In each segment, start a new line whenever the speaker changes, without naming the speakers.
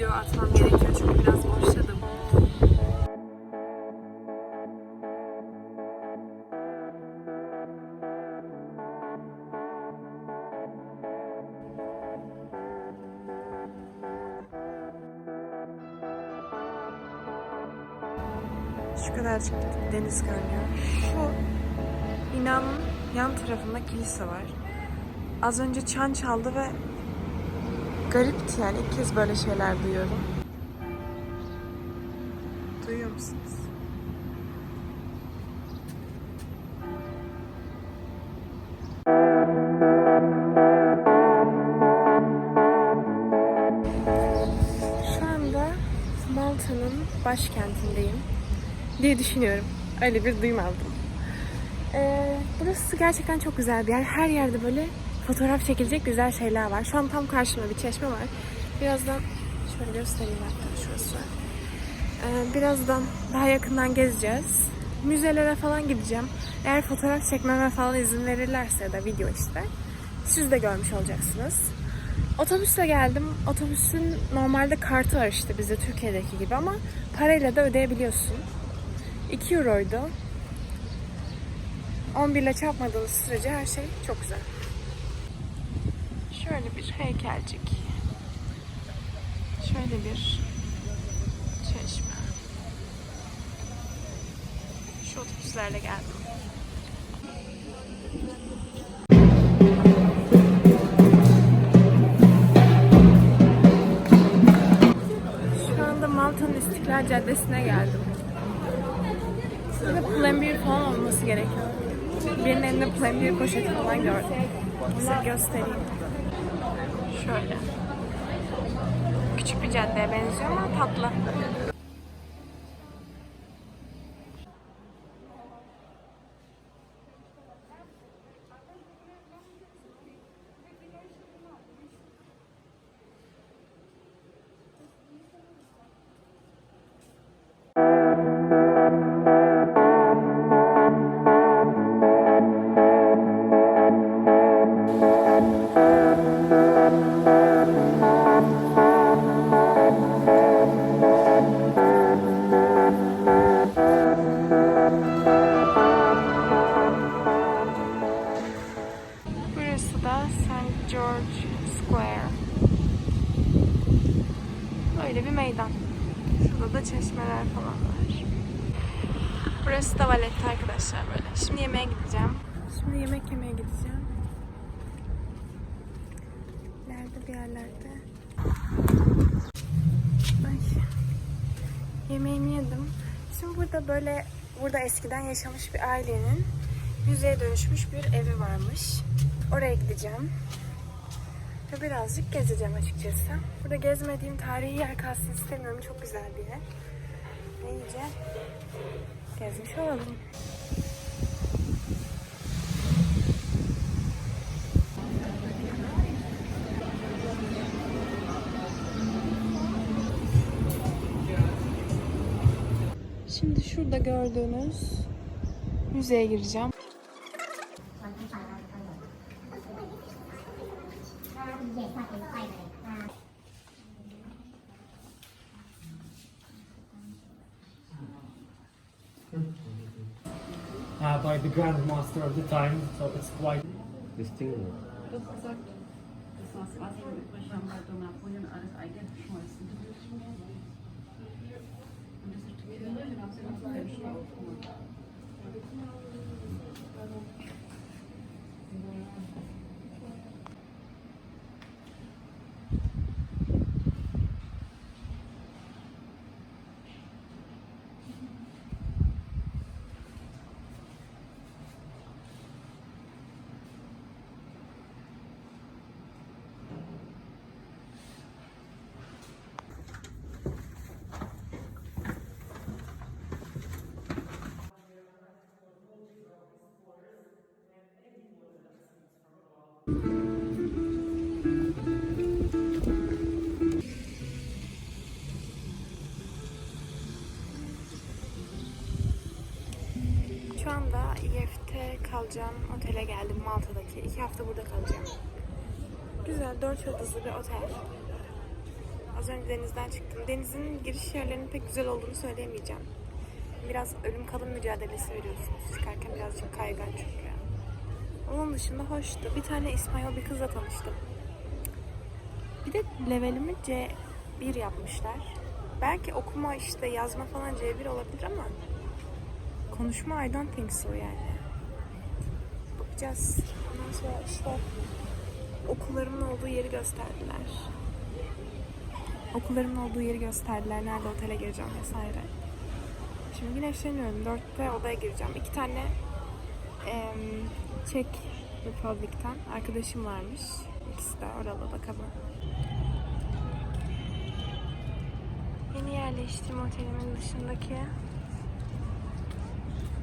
video atmam gerekiyor çünkü biraz boşladım. Şu kadar çıktık deniz görünüyor. Şu binanın yan tarafında kilise var. Az önce çan çaldı ve garipti yani ilk kez böyle şeyler duyuyorum. Duyuyor musunuz? Şu anda Malta'nın başkentindeyim diye düşünüyorum. Öyle bir duyum aldım. Ee, burası gerçekten çok güzel bir yer. Her yerde böyle fotoğraf çekilecek güzel şeyler var. Şu an tam karşımda bir çeşme var. Birazdan şöyle göstereyim hatta şurası. Ee, birazdan daha yakından gezeceğiz. Müzelere falan gideceğim. Eğer fotoğraf çekmeme falan izin verirlerse da video işte. Siz de görmüş olacaksınız. Otobüsle geldim. Otobüsün normalde kartı var işte bizde Türkiye'deki gibi ama parayla da ödeyebiliyorsun. 2 euroydu. 11 ile çarpmadığınız sürece her şey çok güzel. Şöyle bir heykelcik. Şöyle bir çeşme. Şu otobüslerle geldim. Şu anda Malta'nın İstiklal Caddesi'ne geldim. Burada Pull&Bear falan olması gerekiyor. Birinin elinde Pull&Bear poşeti falan gördüm. Size göstereyim. Şöyle. Küçük bir caddeye benziyor ama tatlı. Nerede bir yerlerde. Ay. Yemeğimi yedim. Şimdi burada böyle burada eskiden yaşamış bir ailenin müzeye dönüşmüş bir evi varmış. Oraya gideceğim. Ve birazcık gezeceğim açıkçası. Burada gezmediğim tarihi yer kalsın istemiyorum. Çok güzel bir yer. İyice gezmiş olalım. Şimdi şurada gördüğünüz müzeye gireceğim.
uh, by the grandmaster of the time, so it's quite.
Distinguished.
Das gesagt, das war das Wasser mit Beschammertung, Napoleon, alles eingeschmolzen. Und das ist
kalacağım otele geldim Malta'daki. İki hafta burada kalacağım. Güzel, dört yıldızlı bir otel. Az önce denizden çıktım. Denizin giriş yerlerinin pek güzel olduğunu söyleyemeyeceğim. Biraz ölüm kalım mücadelesi veriyorsunuz. Çıkarken birazcık kaygan çünkü. Onun dışında hoştu. Bir tane İspanyol bir kızla tanıştım. Bir de levelimi C1 yapmışlar. Belki okuma işte yazma falan C1 olabilir ama konuşma I don't think so yani. Bakacağız. Ondan sonra işte okullarımın olduğu yeri gösterdiler. Okullarımın olduğu yeri gösterdiler. Nerede otele gireceğim vesaire. Şimdi güneşleniyorum. Dörtte odaya gireceğim. İki tane em, Çek Republic'ten arkadaşım varmış. İkisi de oralı bakalım. Yeni yerleştiğim otelimin dışındaki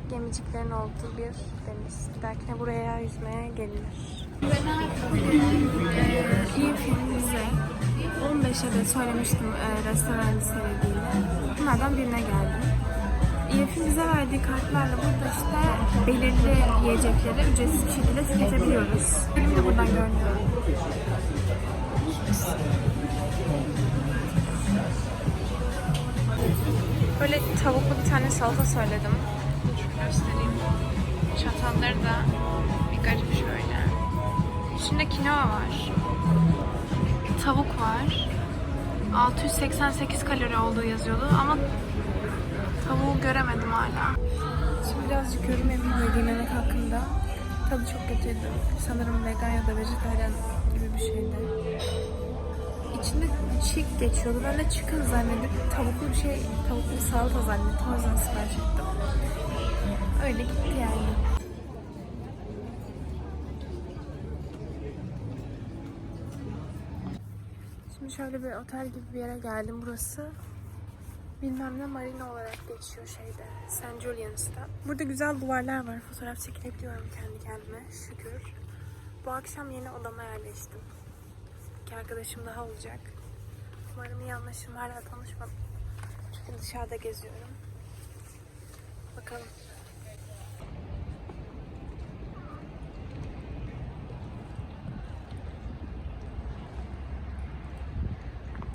gemiciklerin olduğu bir deniz. Dahakine buraya yüzmeye gelinir. İyi film bize 15'e de söylemiştim e, restoran sevdiğini. Bunlardan birine geldim. İYF'in bize verdiği kartlarla burada işte belirli yiyecekleri ücretsiz bir şekilde tüketebiliyoruz. Benim de buradan görünüyor. Böyle tavuklu bir tane salata söyledim. Çatalları da bir garip şöyle. İçinde kinoa var. Tavuk var. 688 kalori olduğu yazıyordu ama tavuğu göremedim hala. Şimdi birazcık yorum yapayım yemek hakkında. Tadı çok kötüydü. Sanırım vegan ya da vejetaryen gibi bir şeydi. İçinde chick geçiyordu. Ben de chicken zannedip tavuklu bir şey, tavuklu bir salata zannettim. O yüzden sipariş ettim. Öyle gitti yani. Şöyle bir otel gibi bir yere geldim. Burası bilmem ne marina olarak geçiyor şeyde. St. Julian's'ta. Burada güzel duvarlar var. Fotoğraf çekilebiliyorum kendi kendime. Şükür. Bu akşam yeni odama yerleştim. İki arkadaşım daha olacak. Umarım iyi anlaşırım. Hala tanışmadım. Çünkü dışarıda geziyorum. Bakalım.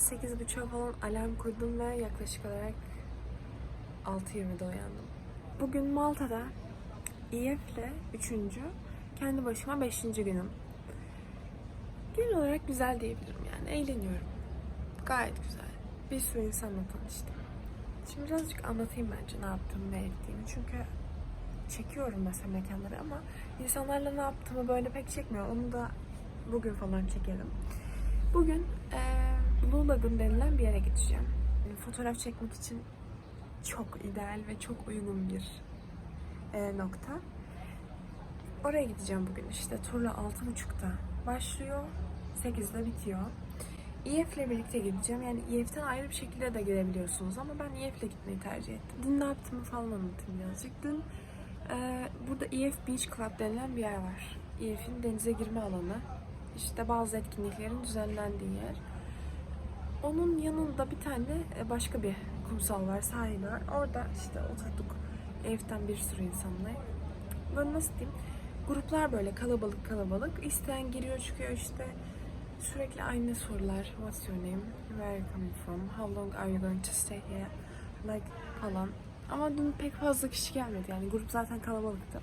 Sekiz buçuğa falan alarm kurdum ve yaklaşık olarak 6.20'de uyandım. Bugün Malta'da İEF'le üçüncü, kendi başıma beşinci günüm. Genel olarak güzel diyebilirim yani. Eğleniyorum. Gayet güzel. Bir sürü insanla tanıştım. Şimdi birazcık anlatayım bence ne yaptığımı, ne ettiğimi. Çünkü çekiyorum mesela mekanları ama insanlarla ne yaptığımı böyle pek çekmiyor. Onu da bugün falan çekelim. Bugün eee Blue Lagoon denilen bir yere gideceğim. Yani fotoğraf çekmek için çok ideal ve çok uygun bir eee, nokta. Oraya gideceğim bugün işte. Turla 6.30'da başlıyor. 8'de bitiyor. EF ile birlikte gideceğim. Yani EF'ten ayrı bir şekilde de gidebiliyorsunuz ama ben EF ile gitmeyi tercih ettim. Dün ne yaptığımı falan anlatayım birazcık. Dün e, burada EF Beach Club denilen bir yer var. EF'in denize girme alanı. İşte bazı etkinliklerin düzenlendiği yer. Onun yanında bir tane e, başka bir kumsal var, sahil var. Orada işte oturduk. Evden bir sürü insanla. Böyle nasıl diyeyim? Gruplar böyle kalabalık kalabalık. İsteyen giriyor çıkıyor işte. Sürekli aynı sorular. What's your name? Where are you coming from? How long are you going to stay here? Like falan. Ama dün pek fazla kişi gelmedi yani. Grup zaten kalabalıktı.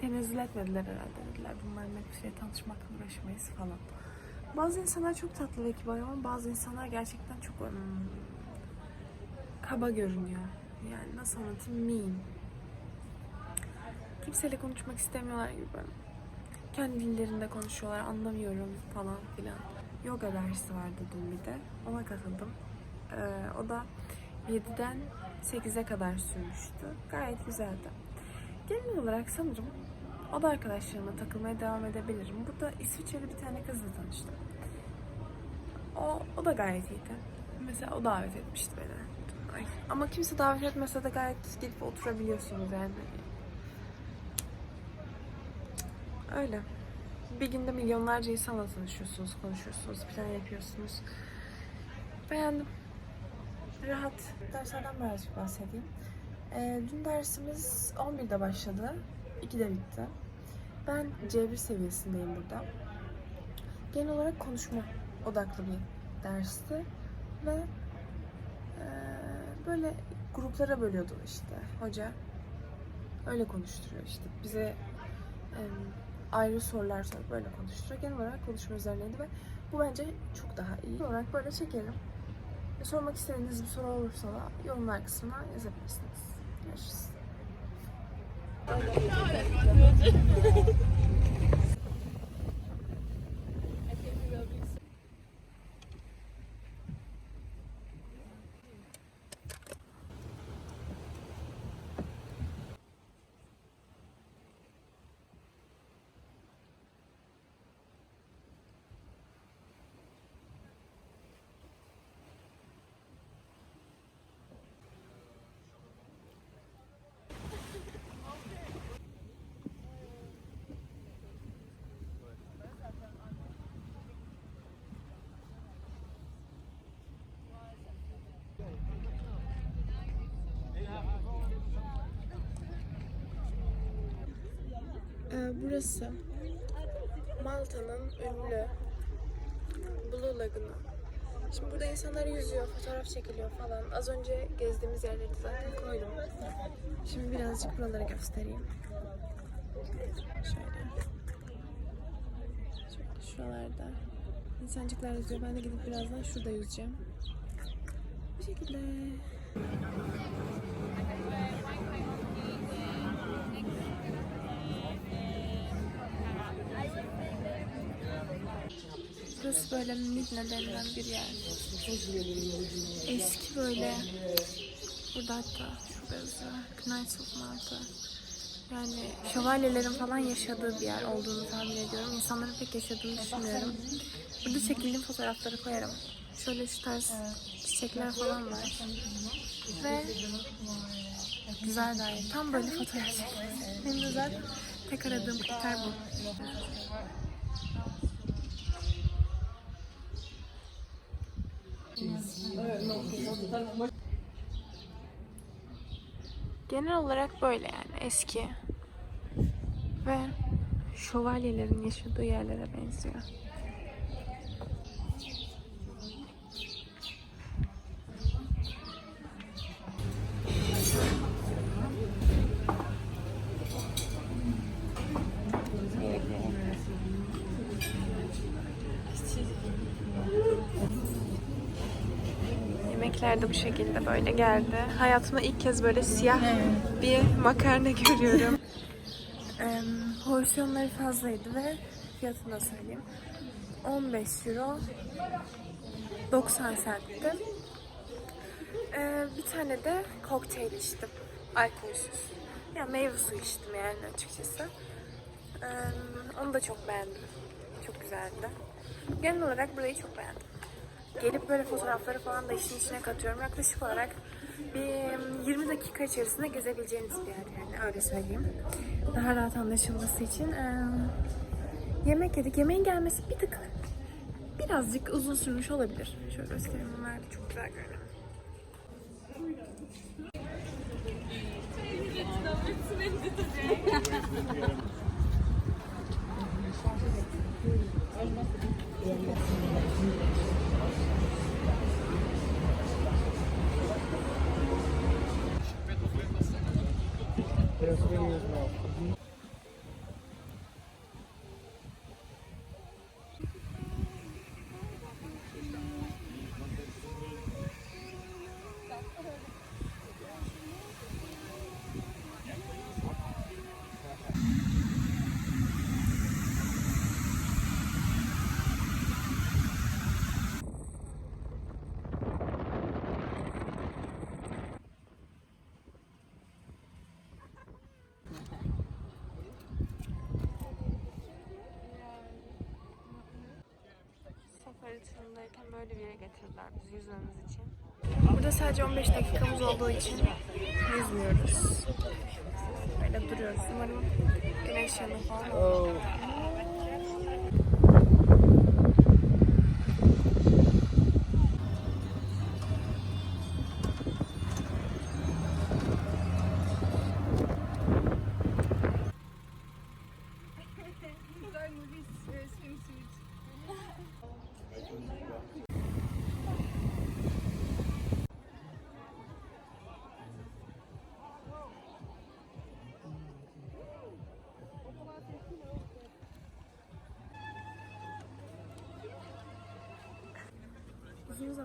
Tenezzül etmediler herhalde dediler. Bunlarla bir şey tanışmakla uğraşmayız falan. Bazı insanlar çok tatlı ve kibar ama bazı insanlar gerçekten çok hmm, kaba görünüyor. Yani nasıl anlatayım? Mean. Kimseyle konuşmak istemiyorlar gibi. Kendi dillerinde konuşuyorlar, anlamıyorum falan filan. Yoga dersi vardı dün bir de. Ona katıldım. Ee, o da 7'den 8'e kadar sürmüştü. Gayet güzeldi. Genel olarak sanırım o da arkadaşlarıma takılmaya devam edebilirim. Burada İsviçreli bir tane kızla tanıştım. O, o da gayet iyiydi. Mesela o davet etmişti beni. Ay. Ama kimse davet etmese de gayet gidip oturabiliyorsunuz yani. Öyle. Bir günde milyonlarca insanla tanışıyorsunuz, konuşuyorsunuz, plan yapıyorsunuz. Beğendim. Rahat. Derslerden birazcık bahsedeyim. Ee, dün dersimiz 11'de başladı. 2'de bitti. Ben C1 seviyesindeyim burada. Genel olarak konuşma odaklı bir dersti. ve eee, böyle gruplara bölüyordu işte hoca. Öyle konuşturuyor işte. Bize em, ayrı sorular sorup böyle konuşturuyor. Genel olarak konuşma üzerineydi ve bu bence çok daha iyi. Genel olarak böyle çekelim. Ve sormak istediğiniz bir soru olursa da yorumlar kısmına yazabilirsiniz. Görüşürüz. 漂亮，小姐姐。Burası Malta'nın ünlü Blue Lagoon'u. Şimdi burada insanlar yüzüyor, fotoğraf çekiliyor falan. Az önce gezdiğimiz yerleri zaten koydum. Şimdi birazcık buraları göstereyim. Şöyle. Şöyle şuralarda. İnsancıklar yüzüyor. Ben de gidip birazdan şurada yüzeceğim. Bu şekilde. Burası böyle Midna denilen bir yer. Eski böyle burada hatta şurada yazıyor. Knights of Malta. Yani şövalyelerin falan yaşadığı bir yer olduğunu tahmin ediyorum. İnsanların pek yaşadığını düşünmüyorum. Burada çekildiğim fotoğrafları koyarım. Şöyle şu tarz çiçekler falan var. Ve güzel gayet. Tam böyle fotoğraf çekmek. Benim de zaten tek aradığım kriter bu. Genel olarak böyle yani eski ve şövalyelerin yaşadığı yerlere benziyor. Geldi. Hayatımda ilk kez böyle siyah bir makarna görüyorum. Em, porsiyonları fazlaydı ve fiyatını söyleyeyim. 15 euro 90 centti. Ee, bir tane de kokteyl içtim. Alkolsüz. Ya meyve suyu içtim yani açıkçası. Ee, onu da çok beğendim. Çok güzeldi. Genel olarak burayı çok beğendim. Gelip böyle fotoğrafları falan da işin içine katıyorum. Yaklaşık olarak bir 20 dakika içerisinde gezebileceğiniz bir yer yani öyle söyleyeyim. Daha rahat anlaşılması için. Ee, yemek yedik. Yemeğin gelmesi bir tık birazcık uzun sürmüş olabilir. Şöyle göstereyim. Bunlar da çok güzel görünüyor. böyle bir yere getirdiler bizi yüzmemiz için. Burada sadece 15 dakikamız olduğu için yüzmüyoruz. Böyle duruyoruz. Umarım güneş yanı falan olur.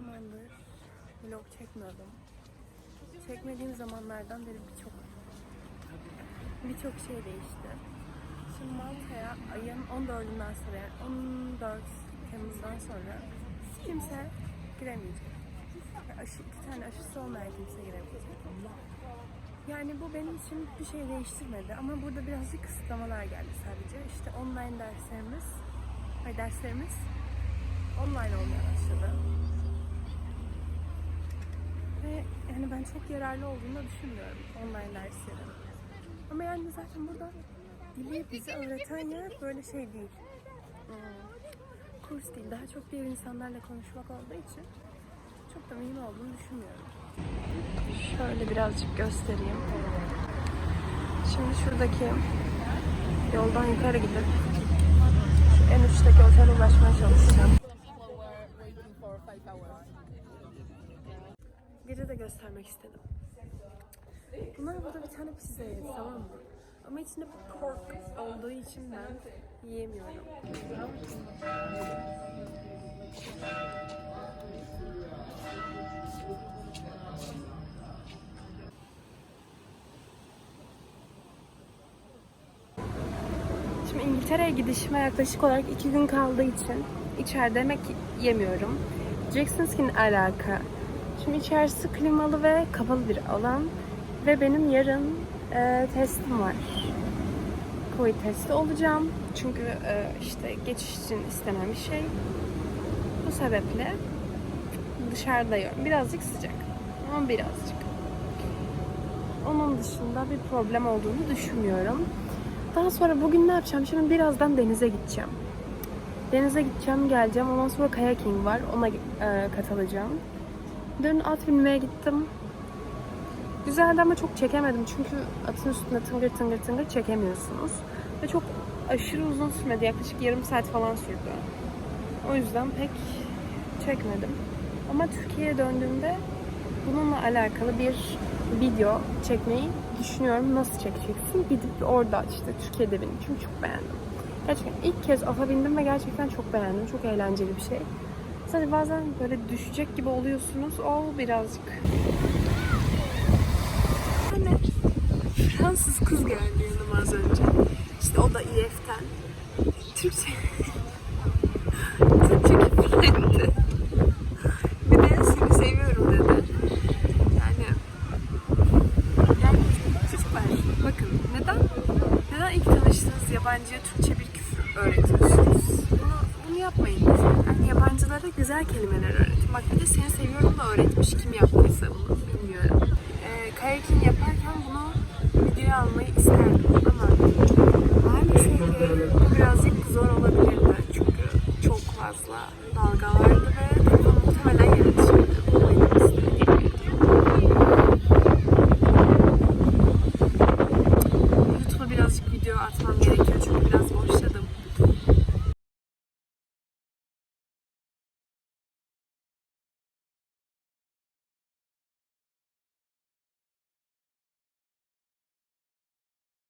Zamandır vlog çekmiyordum. Çekmediğim zamanlardan beri birçok birçok şey değişti. Şimdi Malta'ya ayın 14'ünden sonra yani 14 Temmuz'dan sonra kimse giremeyecek. Ve Aşı, iki tane aşısı olmayan kimse giremeyecek. Yani bu benim için bir şey değiştirmedi ama burada birazcık kısıtlamalar geldi sadece. İşte online derslerimiz, ay derslerimiz online olmaya başladı. Ve yani ben çok yararlı olduğunu düşünmüyorum online derslerin. Ama yani zaten burada dili bize öğreten yer böyle şey değil. Hmm, Kurs değil. Daha çok diğer insanlarla konuşmak olduğu için çok da mühim olduğunu düşünmüyorum. Şöyle birazcık göstereyim. Şimdi şuradaki yoldan yukarı gidip en uçtaki otele ulaşmaya çalışacağım. Biri de göstermek istedim. Bunlar burada bir tane pizza yedi tamam mı? Ama içinde pork olduğu için ben yiyemiyorum. Şimdi İngiltere'ye gidişime yaklaşık olarak iki gün kaldığı için içeride yemek yemiyorum. Diyeceksiniz ki ne alaka? Şimdi içerisi klimalı ve kapalı bir alan. Ve benim yarın e, testim var. Covid testi olacağım. Çünkü e, işte geçiş için istenen bir şey. Bu sebeple dışarıda yiyorum. Birazcık sıcak. Ama birazcık. Onun dışında bir problem olduğunu düşünmüyorum. Daha sonra bugün ne yapacağım? Şimdi birazdan denize gideceğim. Denize gideceğim, geleceğim. Ondan sonra kayaking var. Ona e, katılacağım. Dün at binmeye gittim. Güzeldi ama çok çekemedim. Çünkü atın üstünde tıngır tıngır tıngır çekemiyorsunuz. Ve çok aşırı uzun sürmedi. Yaklaşık yarım saat falan sürdü. O yüzden pek çekmedim. Ama Türkiye'ye döndüğümde bununla alakalı bir video çekmeyi düşünüyorum. Nasıl çekeceksin? Gidip orada işte Türkiye'de benim. Çünkü çok beğendim. Gerçekten ilk kez AF'a bindim ve gerçekten çok beğendim. Çok eğlenceli bir şey. Sadece bazen böyle düşecek gibi oluyorsunuz. O birazcık. Hani Fransız kız geldi yanıma az önce. İşte o da İEF'ten. Türkçe. Türkçe küfür güzel kelimeler öğretin. Bak bir de seni seviyorum da öğretmiş kim yaptıysa bunu bilmiyorum. Ee, kayaking yaparken bunu videoya almayı isterdim ama maalesef birazcık zor olabilirdi. Çünkü çok fazla